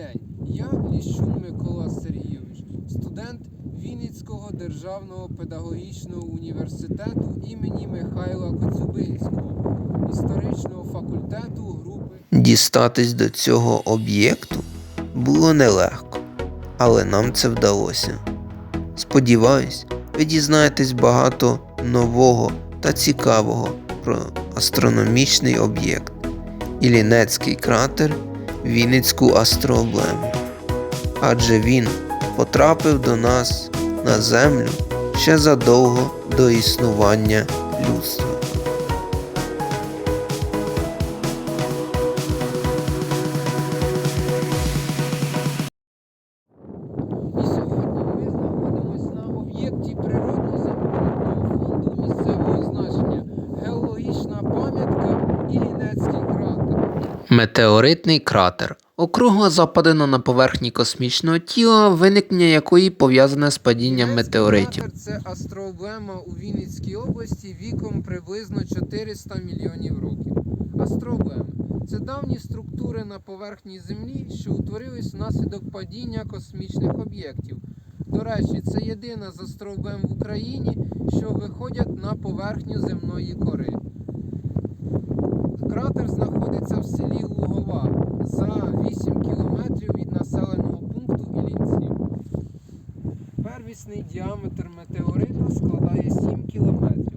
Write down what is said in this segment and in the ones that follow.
день. Я Ліщун Микола Сергійович, студент Вінницького державного педагогічного університету імені Михайла Коцюбинського, історичного факультету групи. Дістатись до цього об'єкту було нелегко, але нам це вдалося. Сподіваюсь, ви дізнаєтесь багато нового та цікавого про астрономічний об'єкт Іллінецький кратер Вінницьку астроблему. Адже він потрапив до нас на Землю ще задовго до існування людства. Метеоритний кратер округла западина на поверхні космічного тіла, виникнення якої пов'язане з падінням метеоритів. кратер – Це астроблема у Вінницькій області віком приблизно 400 мільйонів років. Астроблеми це давні структури на поверхні Землі, що утворились внаслідок падіння космічних об'єктів. До речі, це єдина з астроблем в Україні, що виходять на поверхню земної кори. Кратер знаходиться в селі Лугова за 8 кілометрів від населеного пункту Іллінці. Первісний діаметр метеорита складає 7 кілометрів.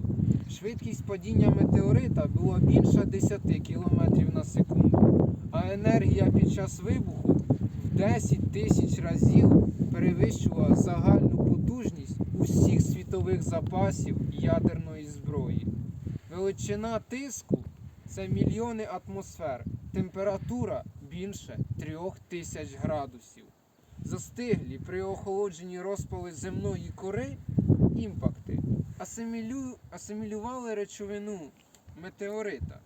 Швидкість падіння метеорита була більше 10 кілометрів на секунду, а енергія під час вибуху в 10 тисяч разів перевищувала загальну потужність усіх світових запасів ядерної зброї. Величина тиску це мільйони атмосфер, температура більше 3000 градусів. Застиглі при охолодженні розпали земної кори імпакти асимілю... асимілювали речовину метеорита.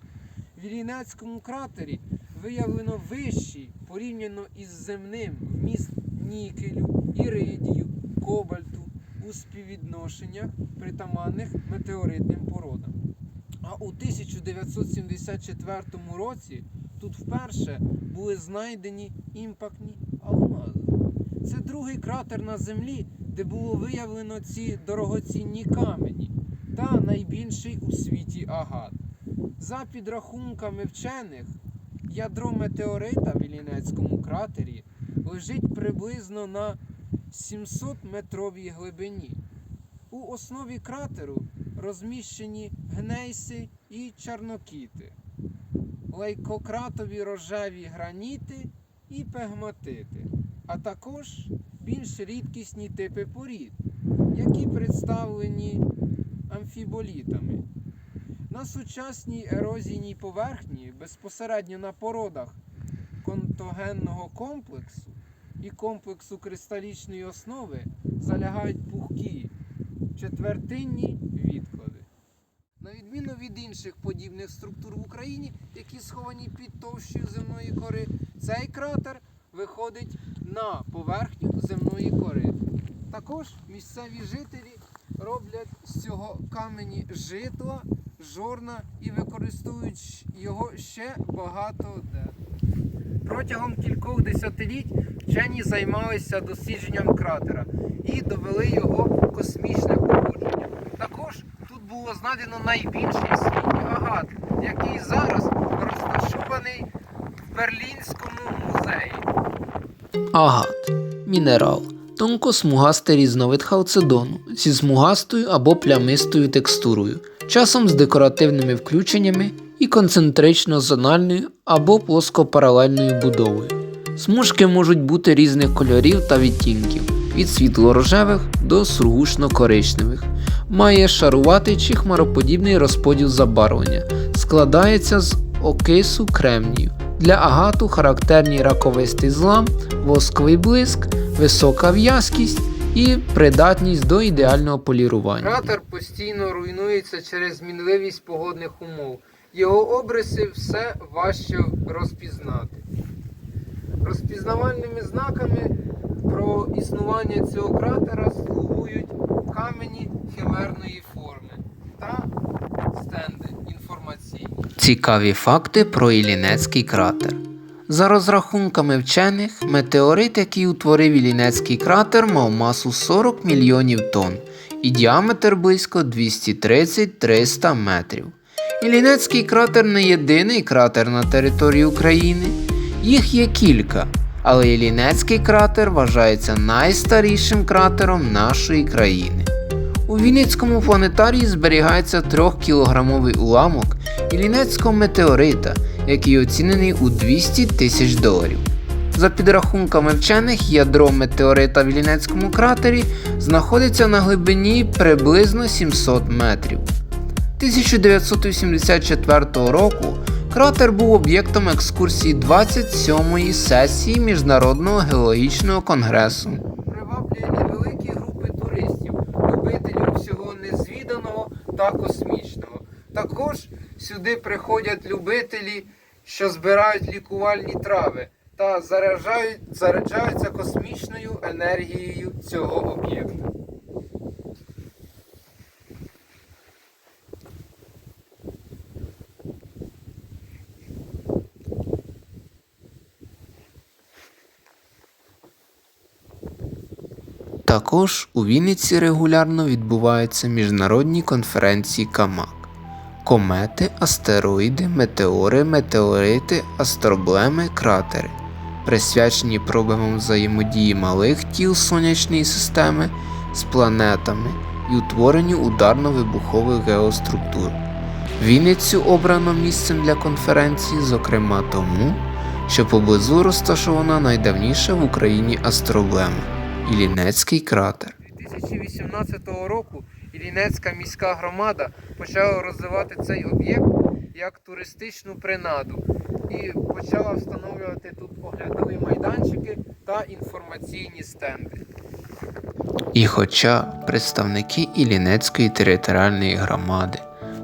В Іллінецькому кратері виявлено вищий порівняно із земним вміст нікелю, іридію, кобальту у співвідношеннях притаманних метеоритним породам. А у 1974 році тут вперше були знайдені імпактні алмази. Це другий кратер на землі, де було виявлено ці дорогоцінні камені та найбільший у світі агат. За підрахунками вчених, ядро метеорита в Іллінецькому кратері лежить приблизно на 700 метровій глибині. У основі кратеру розміщені гнейси і чарнокіти, лейкократові рожеві граніти і пегматити, а також більш рідкісні типи порід, які представлені амфіболітами. На сучасній ерозійній поверхні безпосередньо на породах контогенного комплексу і комплексу кристалічної основи залягають пухкі четвертинні відклади. На відміну від інших подібних структур в Україні, які сховані під товщою земної кори, цей кратер виходить на поверхню земної кори. Також місцеві жителі роблять з цього камені житла, жорна і використовують його ще багато де. Протягом кількох десятиліть вчені займалися дослідженням кратера і довели його космічне походження. Також тут було знайдено найбільший в агат, який зараз розташований в Берлінському музеї. Агат мінерал. Тонкосмугастий різновид халцедону зі смугастою або плямистою текстурою, часом з декоративними включеннями і концентрично-зональною або плоскопаралельною будовою. Смужки можуть бути різних кольорів та відтінків від світло-рожевих до сургушно-коричневих. Має шаруватий чи хмароподібний розподіл забарвлення, складається з окису кремнію. Для агату характерні раковистий злам, восковий блиск, висока в'язкість і придатність до ідеального полірування. Кратер постійно руйнується через змінливість погодних умов. Його обриси все важче розпізнати. Розпізнавальними знаками про існування цього кратера слугують камені химерної форми та стенди інформаційні. Цікаві факти про Іллінецький кратер. За розрахунками вчених, метеорит, який утворив Іллінецький кратер, мав масу 40 мільйонів тонн і діаметр близько 230-300 метрів. Іллінецький кратер не єдиний кратер на території України, їх є кілька, але Іллінецький кратер вважається найстарішим кратером нашої країни. У Вінницькому планетарії зберігається 3-кілограмовий уламок Іллінецького метеорита, який оцінений у 200 тисяч доларів. За підрахунками вчених, ядро метеорита в Іллінецькому кратері знаходиться на глибині приблизно 700 метрів. 1984 року кратер був об'єктом екскурсії 27-ї сесії Міжнародного геологічного конгресу. Приваблює невеликі групи туристів, любителів всього незвіданого та космічного. Також сюди приходять любителі, що збирають лікувальні трави та заряджають, заряджаються космічною енергією цього об'єкту. Також у Вінниці регулярно відбуваються міжнародні конференції КАМАК. Комети, астероїди, метеори, метеорити, астроблеми, кратери, присвячені пробамам взаємодії малих тіл сонячної системи з планетами і утворенню ударно-вибухових геоструктур. Вінницю обрано місцем для конференції, зокрема тому, що поблизу розташована найдавніша в Україні астроблема Іллінецький кратер. 2018 року Іллінецька міська громада почала розвивати цей об'єкт як туристичну принаду і почала встановлювати тут оглядові майданчики та інформаційні стенди. І хоча представники Іллінецької територіальної громади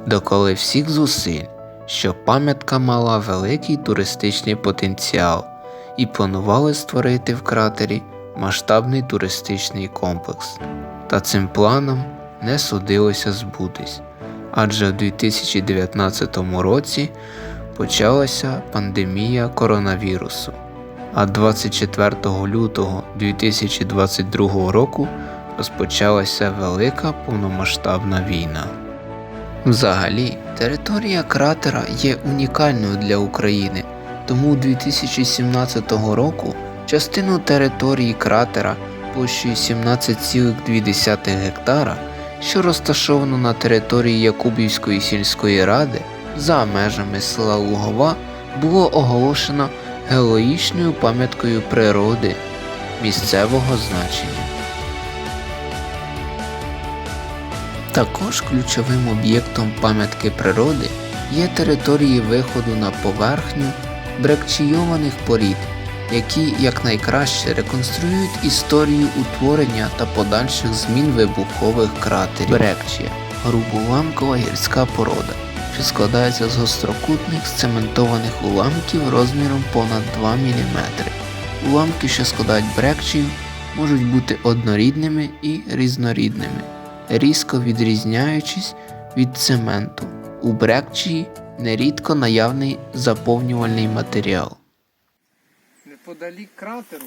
доколи всіх зусиль, що пам'ятка мала великий туристичний потенціал і планували створити в кратері масштабний туристичний комплекс. Та цим планом не судилося збутись, адже в 2019 році почалася пандемія коронавірусу, а 24 лютого 2022 року розпочалася велика повномасштабна війна. Взагалі, територія кратера є унікальною для України, тому 2017 року частину території кратера площею 17,2 гектара, що розташовано на території Якубівської сільської ради за межами села Лугова, було оголошено геологічною пам'яткою природи місцевого значення. Також ключовим об'єктом пам'ятки природи є території виходу на поверхню брекчійованих порід, які якнайкраще реконструюють історію утворення та подальших змін вибухових кратерів. Брекчія грубоуламкова гірська порода, що складається з гострокутних сцементованих уламків розміром понад 2 мм. Уламки, що складають брекчію, можуть бути однорідними і різнорідними різко відрізняючись від цементу. У брекчії нерідко наявний заповнювальний матеріал. Неподалік кратеру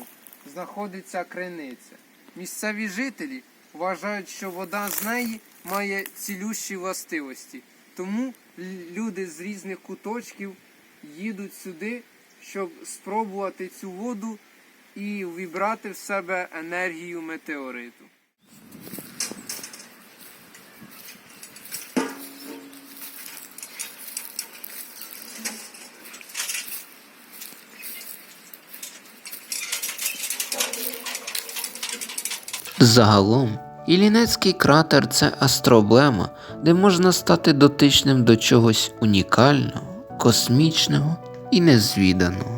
знаходиться криниця. Місцеві жителі вважають, що вода з неї має цілющі властивості. Тому люди з різних куточків їдуть сюди, щоб спробувати цю воду і вібрати в себе енергію метеориту. Загалом, Іллінецький кратер це астроблема, де можна стати дотичним до чогось унікального, космічного і незвіданого.